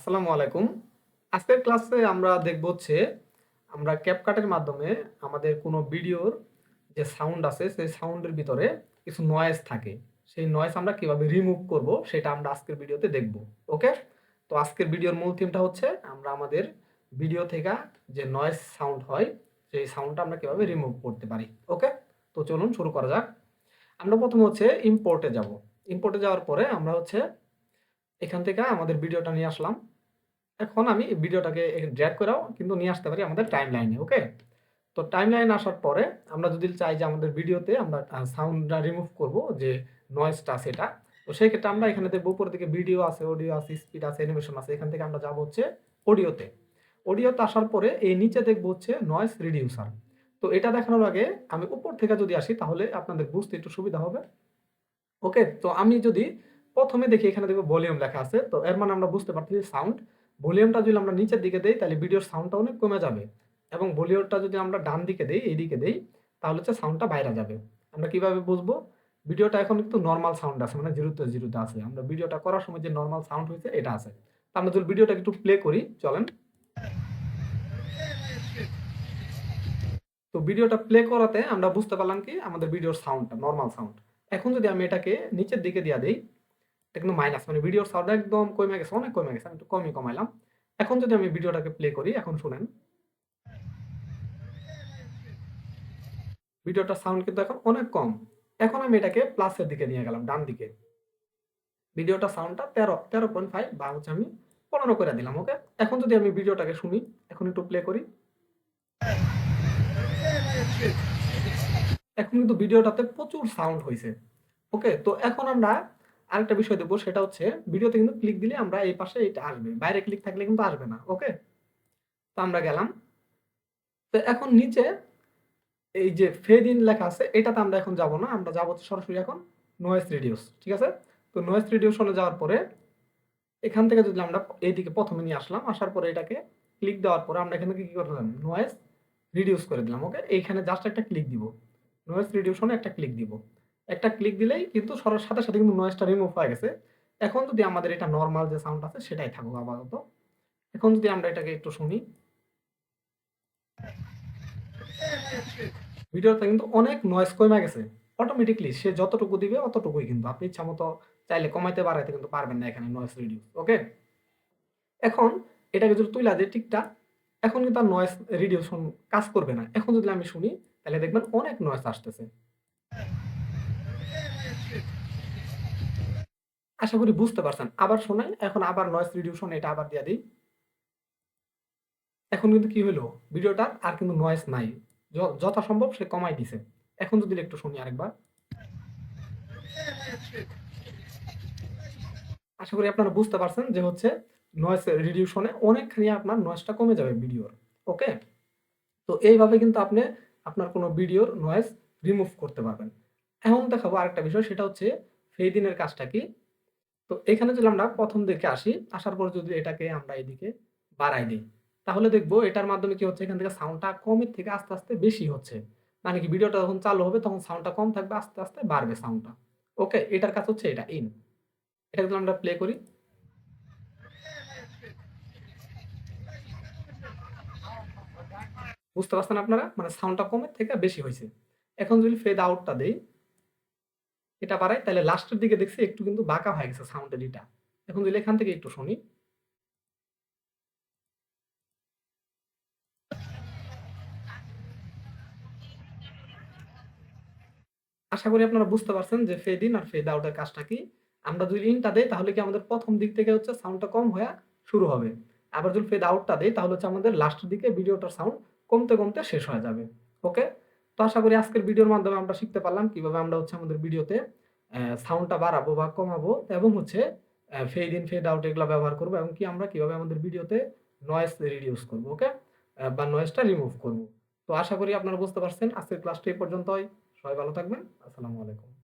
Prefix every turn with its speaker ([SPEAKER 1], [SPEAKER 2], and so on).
[SPEAKER 1] আসসালামু আলাইকুম। আজকের ক্লাসে আমরা দেখব হচ্ছে, আমরা ক্যাপকাটের মাধ্যমে আমাদের কোনো ভিডিওর যে সাউন্ড আছে, সেই সাউন্ডের ভিতরে কিছু নয়েজ থাকে। সেই নয়েজ আমরা কীভাবে রিমুভ করব, সেটা আমরা আজকের ভিডিওতে দেখব ওকে তো আজকের ভিডিওর মূল থিমটা হচ্ছে, আমরা আমাদের ভিডিও থেকে যে নয়েজ সাউন্ড হয়, সেই সাউন্ডটা আমরা কীভাবে রিমুভ করতে পারি ওকে তো চলুন শুরু করা যাক। আমরা প্রথমে হচ্ছে ইম্পোর্টে যাব। ইম্পোর্টে যাওয়ার পরে আমরা হচ্ছে, এখান থেকে আমাদের ভিডিওটা নিয়ে আসলাম। এখন আমি ভিডিওটাকে ড্র্যাগ করেও কিন্তু নিয়ে আসতে পারি আমাদের টাইম লাইনে ওকে তো টাইম লাইন আসার পরে আমরা যদি চাই যে আমাদের ভিডিওতে আমরা সাউন্ডটা রিমুভ করব, যে নয়েজটা সেটা, তো সেই ক্ষেত্রে আমরা এখানে দেখব উপর দিকে ভিডিও আছে অডিও আছে স্পিড আছে অ্যানিমেশন আছে, এখান থেকে আমরা যাব হচ্ছে অডিওতে অডিওতে আসার পরে এই নিচে দেখব হচ্ছে নয়েজ রিডিউসার তো এটা দেখানোর আগে আমি উপর থেকে যদি আসি তাহলে আপনাদের বুঝতে একটু সুবিধা হবে ওকে তো আমি যদি প্রথমে দেখি এখানে দেখব ভলিউম লেখা আছে, তো এর মানে আমরা বুঝতে পারতেছি সাউন্ড ভলিউমটা যদি আমরা নিচের দিকে দেই, তাহলে ভিডিওর সাউন্ডটা অনেক কমে যাবে। এবং ভলিউমটা যদি আমরা ডান দিকে দেই, এই দিকে দেই, তাহলে হচ্ছে সাউন্ডটা বাইরে যাবে। আমরা কীভাবে বুঝব? ভিডিওটা এখন কিন্তু নর্মাল সাউন্ড আছে মানে জিরোতে জিরোতে আছে। আমরা ভিডিওটা করার সময় যে নর্মাল সাউন্ড হয়েছে, এটা আছে। আমরা যদি ভিডিওটা একটু প্লে করি, চলেন। তো ভিডিওটা প্লে করাতে আমরা বুঝতে পারলাম কি, আমাদের ভিডিওর সাউন্ডটা নর্মাল সাউন্ড এখন যদি আমি এটাকে নিচের দিকে দিয়ে দেই এটা কিন্তু মাইনাস মানে ভিডিওর সাউন্ড একদম কমে গেছে, অনেক কমে গেছে, আমি একটু কমই কমাইলাম। এখন যদি আমি ভিডিওটাকে প্লে করি, এখন শুনেন। ভিডিওটার সাউন্ড কিন্তু এখন অনেক কম। এখন আমি এটাকে প্লাসের দিকে নিয়ে গেলাম, ডান দিকে। ভিডিওটা সাউন্ডটা তেরো তেরো পয়েন্ট ফাইভ বা হচ্ছে আমি পনেরো করে দিলাম ওকে এখন যদি আমি ভিডিওটাকে শুনি, এখন একটু প্লে করি। এখন কিন্তু ভিডিওটাতে প্রচুর সাউন্ড হয়েছে ওকে তো এখন আমরা আরেকটা বিষয় দেবো, সেটা হচ্ছে ভিডিওতে কিন্তু ক্লিক দিলে আমরা এই পাশে এটা আসবে। বাইরে ক্লিক থাকলে কিন্তু আসবে না ওকে তো আমরা গেলাম। তো এখন নিচে এই যে ফেড ইন লেখা আছে, এটাতে আমরা এখন যাব না, আমরা যাব সরাসরি এখন নয়েস রিডিউস ঠিক আছে? তো নয়েস রিডিউশনে যাওয়ার পরে এখান থেকে যদি আমরা এইদিকে প্রথমে নিয়ে আসলাম, আসার পরে এটাকে ক্লিক দেওয়ার পরে আমরা এখান থেকে কি করলাম? নয়েস রিডিউস করে দিলাম ওকে এইখানে জাস্ট একটা ক্লিক দিব। নয়েস রিডিউশনে একটা ক্লিক দিব। একটা ক্লিক দিলেই কিন্তু সরার সাথে সাথে কিন্তু নয়েজটা রিমুভ হয়ে গেছে। এখন যদি আমাদের এটা নর্মাল যে সাউন্ড আছে, সেটাই থাকুক আপাতত। এখন যদি আমরা এটাকে একটু শুনি। ভিডিওটা কিন্তু অনেক নয়েজ কমে গেছে। অটোমেটিকলি সে যতটুকু দিবে অতটুকুই কিন্তু। আপনি ইচ্ছা মতো চাইলে কমাইতে বাড়াইতে কিন্তু পারবেন না এখানে নয়েজ রিডিউস ওকে এখন এটাকে যদি তুইলা দিয়ে ঠিকঠাক এখন কিন্তু আর নয়েজ রিডিউশন কাজ করবে না। এখন যদি আমি শুনি, তাহলে দেখবেন অনেক নয়েজ আসতেছে। আশা করি বুঝতে পারছেন। আবার শোনাই এখন আবার নয়েজ রিডিউশন এটা আবার দিয়ে দিই। এখন কিন্তু কি হলো? ভিডিওটার আর কিন্তু নয়েজ নাই। যথাসম্ভব সে কমাই দিছে। এখন যদি একটু শুনি আরেকবার। আশা করি আপনারা বুঝতে পারছেন যে হচ্ছে নয়েজ রিডিউশনে অনেকখানি আপনার নয়েজটা কমে যাবে ভিডিওর। ওকে তো এইভাবে কিন্তু আপনি আপনার কোনো ভিডিওর নয়েজ রিমুভ করতে পারবেন। এখন দেখাবো আরেকটা বিষয়, সেটা হচ্ছে ফেদিনের কাজটা কি? তো এখানে যদি আমরা প্রথম দিকে আসি, আসার পর যদি এটাকে আমরা এদিকে বাড়াই দিই, তাহলে দেখব এটার মাধ্যমে কি হচ্ছে? এখান থেকে সাউন্ডটা কমের থেকে আস্তে আস্তে বেশি হচ্ছে। মানে কি ভিডিওটা যখন চালু হবে, তখন সাউন্ডটা কম থাকবে, আস্তে আস্তে বাড়বে সাউন্ডটা ওকে, এটার কাজ হচ্ছে এটা ইন এটা যদি আমরা প্লে করি। বুঝতে পারছেন আপনারা? মানে সাউন্ডটা কমের থেকে বেশি হয়েছে। এখন যদি ফেড আউটটা দেই এটা বাড়াই, তাহলে লাস্টের দিকে দেখছি একটু কিন্তু বাঁকা হয়ে গেছে সাউন্ডের এটা এখন যদি এখান থেকে একটু শুনি। আশা করি আপনারা বুঝতে পারছেন যে ফেড ইন আর ফেড আউটের কাজটা কি। আমরা যদি ইনটা দেই, তাহলে কি আমাদের প্রথম দিক থেকে হচ্ছে সাউন্ডটা কম হয়ে শুরু হবে। আবার যদি ফেড আউটটা দেই, তাহলে হচ্ছে আমাদের লাস্টের দিকে ভিডিওটার সাউন্ড কমতে কমতে শেষ হয়ে যাবে। ওকে তো আশা করি আজকের ভিডিওর মাধ্যমে আমরা শিখতে পারলাম কীভাবে আমরা হচ্ছে আমাদের ভিডিওতে সাউন্ডটা বাড়াবো বা কমাবো এবং হচ্ছে ফেড ইন ফেড আউট এগুলো ব্যবহার করব এবং কি আমরা কীভাবে আমাদের ভিডিওতে নয়েস রিডিউস করব ওকে বা নয়েসটা রিমুভ করব। তো আশা করি আপনারা বুঝতে পারছেন। আজকের ক্লাসটা এই পর্যন্তই। সবাই ভালো থাকবেন। আসসালামু আলাইকুম।